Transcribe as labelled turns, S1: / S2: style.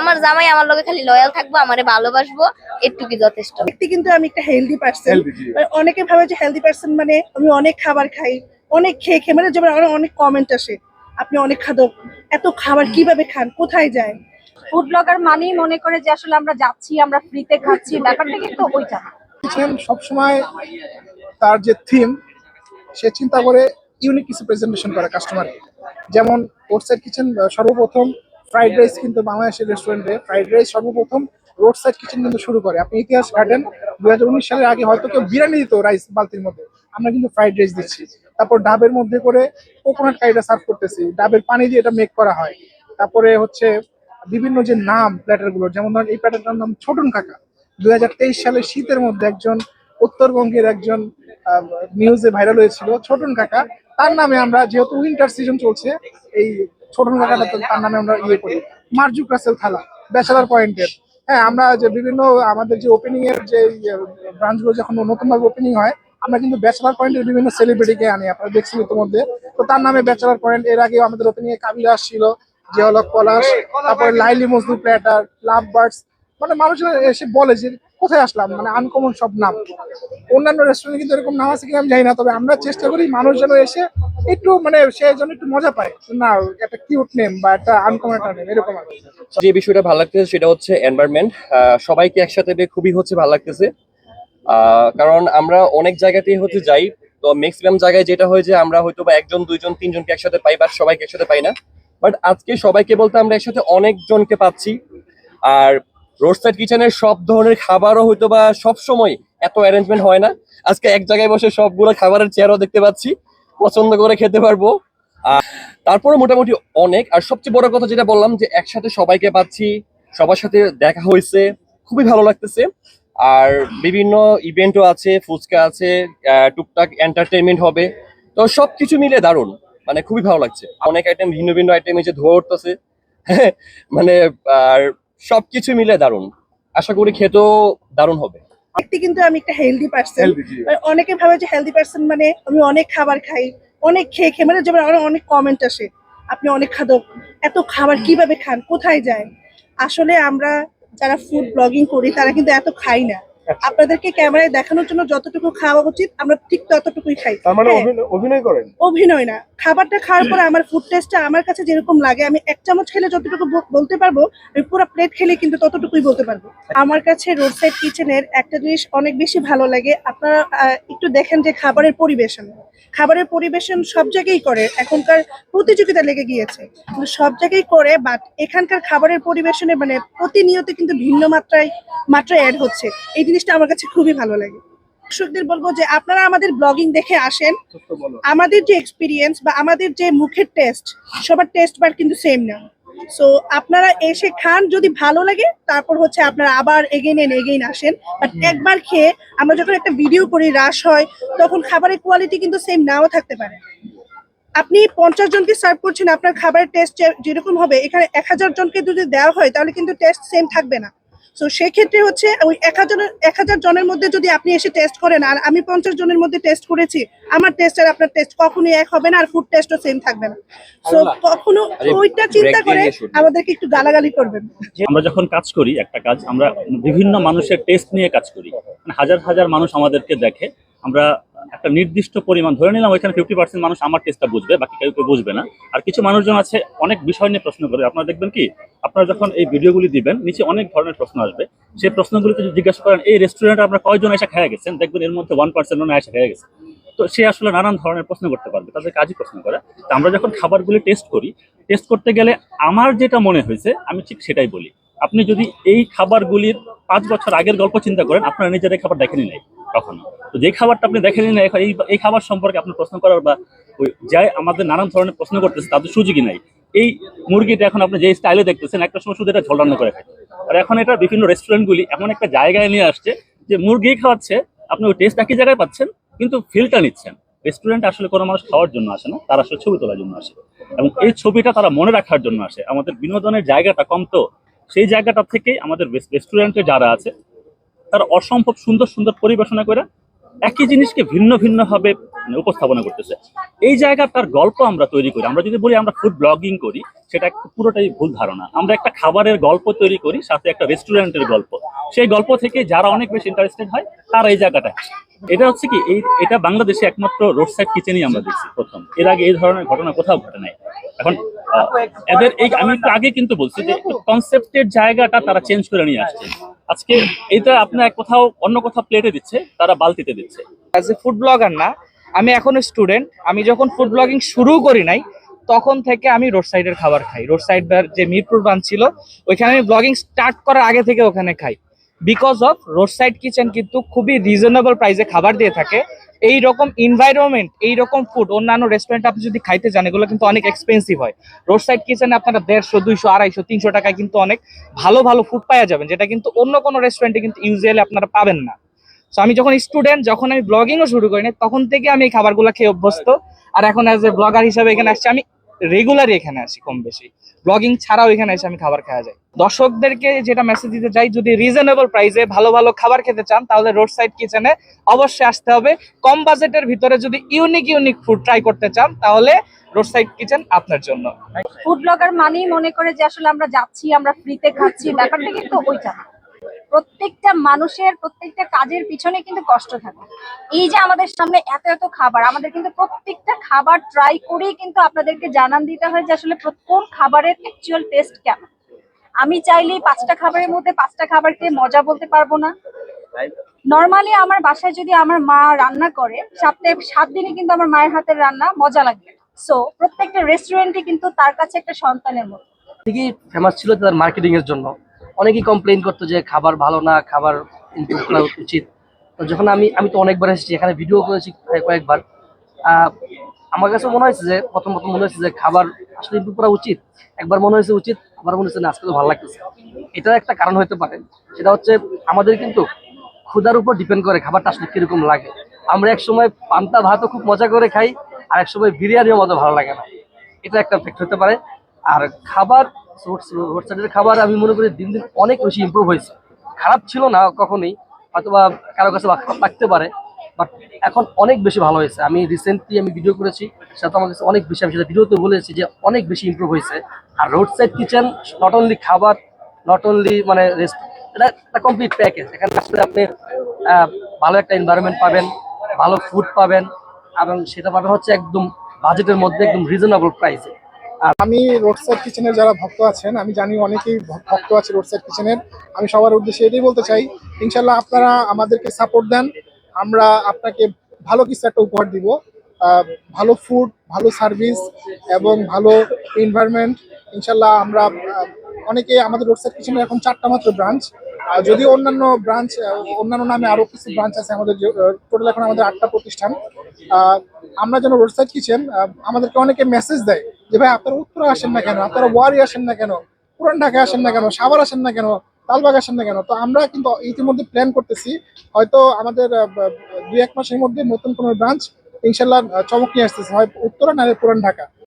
S1: আমার জামাই আমার লগে খালি লয়াল থাকব আমারে ভালোবাসবো এটুকুই যথেষ্ট।
S2: ব্যক্তি কিন্তু আমি একটা হেলদি পার্সন
S3: Healthy,
S2: অনেকে ভাবে যে হেলদি পার্সন মানে আমি অনেক খাবার খাই অনেক খেয়ে খেয়ে মানে যেমন আমার অনেক কমেন্ট আসে আপনি অনেক খাদক এত খাবার কীভাবে খান কোথায় যায়?
S4: ফুড ব্লগার মানেই মনে করে যে আসলে আমরা যাচ্ছি আমরা ফ্রিতে খাচ্ছি ব্যাপারটা কিন্তু ওইটা
S3: সবসময় তার যে থিম সে চিন্তা করে ইউনিক কিছু প্রেজেন্টেশন করে কাস্টমারকে যেমন রোডসাইড কিচেন সর্বপ্রথম ফ্রাইড রাইস কিন্তু বাংলাদেশের রেস্টুরেন্টে ফ্রাইড রাইস সর্বপ্রথম রোড সাইড কিচেন কিন্তু শুরু করে। আপনি ইতিহাস ঘাটেন দু হাজার উনিশ সালের আগে হয়তো কেউ বিরিয়ানি দিত রাইস বালতির মধ্যে। আমরা কিন্তু ফ্রাইড রাইস দিচ্ছি। তারপর ডাবের মধ্যে করে কোকোনাট কারিটা সার্ভ করতেছি। ডাবের পানি দিয়ে এটা মেক করা হয়। তারপরে হচ্ছে বিভিন্ন যে নাম প্ল্যাটারগুলো যেমন ধরেন এই প্ল্যাটারটার নাম ছোটন কাকা। দুই হাজার তেইশ সালের শীতের মধ্যে একজন উত্তরবঙ্গের একজন নিউজে ভাইরাল হয়েছিল ছোটন কাকা। তার নামে আমরা যেহেতু উইন্টার সিজন চলছে এই ছোটন কাকাটা তার নামে আমরা ইয়ে করি। মার্জুক রাসেল থালা ব্যাচেলার পয়েন্টের হ্যাঁ আমরা যে বিভিন্ন আমাদের যে ওপেনিং এর যে ব্রাঞ্চগুলো যখন নতুন ভাবে ওপেনিং হয় আমরা কিন্তু ব্যাচেলার পয়েন্টের বিভিন্ন সেলিব্রিটিকে আনি আপনারা দেখছেন ইতিমধ্যে। তো তার নামে ব্যাচেলার পয়েন্ট এর আগে আমাদের ওপেনিং এ কাবির আসছিল হলো পলাশ তারপরে লাইলি মজদুর প্ল্যাটার লাভ বার্ডস মানে মানুষজন এসে বলে যে কোথায় আসলাম? মানে আনকমন সব নাম। অন্যান্য রেস্টুরেন্টে কিন্তু এরকম নাম আছে কিনা আমি জানি না তবে আমরা চেষ্টা করি মানুষ যেন এসে একটু মানে সে একটু মজা পায় না, একটা কিউট নেম বা একটা আনকমন একটা নেম এরকম আর
S5: যে বিষয়টা ভালো লাগতেছে সেটা হচ্ছে এনভায়রনমেন্ট সবাইকে একসাথে খুবই হচ্ছে ভালো লাগতেছে। কারণ আমরা অনেক জায়গাতেই হচ্ছে যাই, তো ম্যাক্সিমাম জায়গায় যেটা হয় যে আমরা হয়তো বা একজন, দুইজন, তিনজনকে একসাথে পাই বা সবাইকে একসাথে পাই না। বাট আজকে সবাইকে বলতে আমরা একসাথে অনেকজনকে পাচ্ছি। আর রোড সাইড কিচেনের সব ধরনের খাবারও হয়তো বা সব সময় এত অ্যারেঞ্জমেন্ট হয় না। আজকে এক জায়গায় বসে সবগুলো খাবারের চেয়ারও দেখতে পাচ্ছি। পছন্দ করে খেতে পারব। তারপরে মোটামুটি অনেক। আর সবচেয়ে বড় কথা যেটা বললাম যে একসাথে সবাইকে পাচ্ছি, সবার সাথে দেখা হয়েছে, খুবই ভালো লাগতেছে। আর বিভিন্ন ইভেন্টও আছে, ফুচকা আছে টুকটাক এন্টারটেনমেন্ট হবে। তো সবকিছু মিলে দারুণ। মানে খুবই ভালো লাগছে। অনেক আইটেম ভিন্ন ভিন্ন আইটেম এসে ধোয়া উঠতেছে। মানে আর সবকিছু মিলে দারুণ। আশা করি খেতেও দারুণ হবে।
S2: ব্যক্তি কিন্তু আমি একটা হেলদি পার্সন
S3: Healthy,
S2: অনেকে ভাবে যে হেলদি পার্সন মানে আমি অনেক খাবার খাই অনেক খেয়ে খেয়ে মানে যেমন আমার অনেক কমেন্ট আসে আপনি অনেক খাদক এত খাবার কীভাবে খান কোথায় যায়? আসলে আমরা যারা ফুড ব্লগিং করি তারা কিন্তু এত খাই না। আপনাদেরকে ক্যামেরায় দেখানোর জন্য যতটুকু খাওয়া উচিত আমরা ঠিক ততটুকুই খাই।
S3: মানে
S2: হ্যাঁ।
S3: অভিনয়- করেন?
S2: অভিনয় না। খাবারটা খাওয়ার পরে আমার ফুড টেস্টটা আমার কাছে যেরকম লাগে আমি এক চামচ খেলে যতটুকু বলতে পারব আমি পুরো প্লেট খেলে কিন্তু ততটুকুই বলতে পারব। আমার কাছে রোড সাইড কিচেনের একটা জিনিস অনেক বেশি ভালো লাগে। আপনারা একটু দেখেন যে খাবারের পরিবেশন। খাবারের পরিবেশন সব জায়গায় করে। এখনকার প্রতিযোগিতা লেগে গিয়েছে। কিন্তু সব জায়গায় করে বাট এখানকার খাবারের পরিবেশনে মানে প্রতিনিয়ত কিন্তু ভিন্ন মাত্রায় মাত্রায় অ্যাড হচ্ছে। এই জিনিসটা আমার কাছে খুবই ভালো লাগে। দর্শকদের বলব যে আপনারা আমাদের ব্লগিং দেখে আসেন। আমাদের যে এক্সপিরিয়েন্স বা আমাদের যে মুখের টেস্ট সবার টেস্ট বার কিন্তু সেম না। সো আপনারা এসে খান যদি ভালো লাগে তারপর হচ্ছে আপনারা আবার এগেইন এন এগেইন আসেন। বাট একবার খেয়ে আমরা যখন একটা ভিডিও করি রাশ হয় তখন খাবারের কোয়ালিটি কিন্তু সেম নাও থাকতে পারে। আপনি পঞ্চাশ জনকে সার্ভ করছেন আপনার খাবারের টেস্ট যেরকম হবে এখানে এক হাজার জনকে যদি দেওয়া হয় তাহলে কিন্তু টেস্ট সেম থাকবে না। তো সেক্ষেত্রে হচ্ছে ওই এক হাজার এক হাজার জনের মধ্যে যদি আপনি এসে টেস্ট করেন আর আমি পঞ্চাশ জনের মধ্যে টেস্ট করেছি আমার টেস্ট আর আপনার টেস্ট কখনোই এক হবে না আর ফুড টেস্টও সেম থাকবে না। তো কখনো ওইটা চিন্তা করে আমাদেরকে একটু গালাগালি করবেন।
S6: আমরা যখন কাজ করি একটা কাজ আমরা বিভিন্ন মানুষের টেস্ট নিয়ে কাজ করি। মানে হাজার হাজার মানুষ আমাদেরকে দেখে। আমরা একটা নির্দিষ্ট পরিমাণ, ধরে নিলাম ওইখানে ফিফটি পার্সেন্ট মানুষ আমার টেস্টটা বুঝবে, বাকি কেউ কেউ বুঝবে না। আর কিছু মানুষজন আছে, অনেক বিষয় নিয়ে প্রশ্ন করে আপনারা দেখবেন কি, আপনারা যখন এই ভিডিওগুলি দিবেন, নিচে অনেক ধরনের প্রশ্ন আসবে। সেই প্রশ্নগুলিতে যদি জিজ্ঞাসা করেন, এই রেস্টুরেন্টে আপনারা কয়জন এসে খেয়ে গেছেন? দেখবেন এর মধ্যে ওয়ান পার্সেন্ট এসে খেয়ে গেছে। তো সে আসলে নানান ধরনের প্রশ্ন করতে পারবে, তাদের কাজই প্রশ্ন করা। তো আমরা যখন খাবারগুলি টেস্ট করি টেস্ট করতে গেলে আমার যেটা মনে হয়েছে, আমি ঠিক সেটাই বলি। আপনি যদি এই খাবারগুলির পাঁচ বছর আগের গল্প চিন্তা করেন, আপনারা নিজের খাবার দেখেনি নাই কখনো। তো যে খাবারটা আপনি দেখেনি না এই এই খাবার সম্পর্কে আপনার প্রশ্ন করার বা, ওই যাই আমাদের নানান ধরনের প্রশ্ন করতেছে, তাদের সুযোগই নাই। এই মুরগিটা এখন আপনি যে স্টাইলে দেখতেছেন, একটা সময় শুধু এটা ঝোল রান্না করে খায়। আর এখন এটা বিভিন্ন রেস্টুরেন্টগুলি এমন একটা জায়গায় নিয়ে আসছে যে মুরগি খাওয়াচ্ছে, আপনি ওই টেস্ট একই জায়গায় পাচ্ছেন, কিন্তু ফিলটা নিচ্ছেন। রেস্টুরেন্ট আসলে কোনো মানুষ খাওয়ার জন্য আসে না, তারা আসলে ছবি তোলার জন্য আসে। এবং এই ছবিটা তারা মনে রাখার জন্য আসে। আমাদের বিনোদনের জায়গাটা কম তো সেই জায়গাটা থেকে আমাদের রেস্টুরেন্টে যারা আছে, তারা অসম্ভব সুন্দর সুন্দর পরিবেশনা করে একই জিনিসকে ভিন্ন ভিন্ন ভাবে মানে উপস্থাপনা করতেছে। এই জায়গা তার গল্প আমরা তৈরি করি। আমরা যদি বলি আমরা ফুড ব্লগিং করি, সেটা পুরোটাই ভুল ধারণা। আমরা একটা খাবারের গল্প তৈরি করি, সাথে একটা রেস্টুরেন্টের গল্প। সেই গল্প থেকে যারা অনেক বেশি ইন্টারেস্টেড হয়, তারা এই জায়গাটা এটা হচ্ছে কি, এই, এটা বাংলাদেশে একমাত্র রোড সাইড কিচেনই আমরা দেখছি প্রথম। এর আগে এই ধরনের ঘটনা কোথাও ঘটে নাই। এখন এদের এই, আমি একটু আগে কিন্তু বলছি যে কনসেপ্টের জায়গাটা তারা চেঞ্জ করে নিয়ে আসছে। আজকে এটা আপনার কোথাও অন্য কোথাও প্লেটে দিচ্ছে, তারা বালতিতে দিচ্ছে।
S7: অ্যাজ এ ফুড ব্লগার না আমি এখনও স্টুডেন্ট, আমি যখন ফুড ব্লগিং শুরু করি নাই, তখন থেকে আমি রোড সাইডের খাবার খাই। রোড সাইড যে মিরপুর ব্রাঞ্চ ছিল, ওইখানে আমি ব্লগিং স্টার্ট করার আগে থেকে ওখানে খাই। Because of road side kitchen কিন্তু খুবই রিজনেবল প্রাইসে খাবার দিয়ে থাকে। এই রকম এনভায়রনমেন্ট এই রকম ফুড অন্যান্য রেস্টুরেন্ট আপনি যদি খাইতে যান, এগুলো কিন্তু অনেক এক্সপেন্সিভ হয়। রোড সাইড কিচেনে আপনারা দেড়শো, দুইশো, আড়াইশো, তিনশো টাকায় কিন্তু অনেক ভালো ভালো ফুড পাওয়া যাবেন, যেটা কিন্তু অন্য কোনো রেস্টুরেন্টে কিন্তু ইউজুয়ালি আপনারা পাবেন না। সো আমি যখন স্টুডেন্ট যখন আমি ব্লগিংও শুরু করি করিনি, তখন থেকে আমি এই খাবারগুলো খেয়ে অভ্যস্ত। আর এখন অ্যাজ এ ব্লগার হিসাবে এখানে আসছি, আমি রেগুলারই এখানে আসি কম বেশি। ব্লগিং ছাড়াও এখানে এসে আমি খাবার খাওয়া যায়। দর্শকদেরকে যেটা মেসেজ দিতে চাই, যদি রিজনেবল প্রাইসে ভালো ভালো খাবার খেতে চান, তাহলে রোড সাইড কিচেনে অবশ্যই আসতে হবে। কম বাজেটের ভিতরে যদি ইউনিক ইউনিক ফুড ট্রাই করতে চান, তাহলে রোড সাইড কিচেন আপনার জন্য।
S4: ফুড ব্লগার মানেই মনে করে যে আসলে আমরা যাচ্ছি, আমরা ফ্রিতে খাচ্ছি। ব্যাপারটা কিন্তু ওইটা না। প্রত্যেকটা মানুষের, প্রত্যেকটা কাজের পিছনে কিন্তু কষ্ট থাকে। এই যে আমাদের সামনে এত এত খাবার, আমাদের কিন্তু প্রত্যেকটা খাবার ট্রাই করেই কিন্তু আপনাদেরকে জানান দিতে হয় যে আসলে কোন খাবারের অ্যাকচুয়াল টেস্ট কেমন। আমি চাইলেই পাঁচটা খাবারের মধ্যে পাঁচটা খাবারকে মজা বলতে পারব না। নর্মালি আমার বাসায় যদি আমার মা রান্না করে, সপ্তাহে সাত দিনে কিন্তু আমার মায়ের হাতের রান্না মজা লাগবে। সো প্রত্যেকটা রেস্টুরেন্টই কিন্তু তার কাছে একটা সন্তানের মতো।
S8: থেকেই ফেমাস ছিল তার মার্কেটিং এর জন্য? অনেকেই কমপ্লেন করতো যে খাবার ভালো না, খাবার ইমপ্রুভ করা উচিত। তো যখন আমি আমি তো অনেকবার এসেছি, এখানে ভিডিও করেছি কয়েকবার। আমার কাছে মনে হয়েছে যে, প্রথম প্রথম মনে হয়েছে যে খাবার আসলে ইমপ্রুভ করা উচিত। একবার মনে হয়েছে উচিত, আবার মনে হচ্ছে না, আজকে তো ভালো লাগতেছে। এটার একটা কারণ হতে পারে। সেটা হচ্ছে আমাদের কিন্তু ক্ষুধার উপর ডিপেন্ড করে খাবারটা আসলে কীরকম লাগে। আমরা এক সময় পান্তা ভাতও খুব মজা করে খাই, আর এক সময় বিরিয়ানিও মজা ভালো লাগে না। এটা একটা ফ্যাক্ট হতে পারে। আর খাবার সাইডের খাবার আমি মনে করি দিন দিন অনেক বেশি ইমপ্রুভ হয়েছে। খারাপ ছিল না কখনোই, হয়তোবা কারও কাছে বা লাগতে পারে বাট এখন অনেক বেশি ভালো হয়েছে। আমি রিসেন্টলি আমি ভিডিও করেছি, সেটা আমার কাছে অনেক বেশি, আমি সেটা ভিডিওতে বলেছি যে অনেক বেশি ইমপ্রুভ হয়েছে। আর road side kitchen not only খাবার নট অনলি মানে রেস্ট এটা একটা কমপ্লিট প্যাকেজ এখানে আসলে আপনি ভালো একটা এনভায়রনমেন্ট পাবেন, ভালো ফুড পাবেন, এবং সেটা পাবেন হচ্ছে একদম বাজেটের মধ্যে একদম রিজনেবল প্রাইসে
S3: আমি রোড সাইড কিচেনের যারা ভক্ত আছেন, আমি জানি অনেকেই ভক্ত আছে রোড সাইড কিচেনের আমি সবার উদ্দেশ্যে এটাই বলতে চাই ইনশাল্লাহ আপনারা আমাদেরকে সাপোর্ট দেন। আমরা আপনাকে ভালো কিছু একটা উপহার দিব। ভালো ফুড ভালো সার্ভিস এবং ভালো এনভায়রনমেন্ট ইনশাল্লাহ আমরা অনেকে আমাদের রোড সাইড কিচেনের এখন চারটা মাত্র ব্রাঞ্চ আর যদিও অন্যান্য ব্রাঞ্চ অন্যান্য নামে আরও কিছু ব্রাঞ্চ আছে আমাদের টোটাল এখন আমাদের আটটা প্রতিষ্ঠান। আমরা যেন রোড সাইড কিচেন আমাদেরকে অনেকে মেসেজ দেয়। যে ভাই, আপনারা উত্তরা আসেন না কেন? আপনারা ওয়ারি আসেন না কেন? পুরান ঢাকায় আসেন না কেন? সাভার আসেন না কেন? তালবাগ আসেন না কেন? তো আমরা কিন্তু ইতিমধ্যে প্ল্যান করতেছি। হয়তো আমাদের দুই এক মাসের মধ্যে নতুন কোনো ব্রাঞ্চ ইনশাল্লাহ চমক নিয়ে আসতেছে। হয় উত্তরা নাহলে পুরান ঢাকা।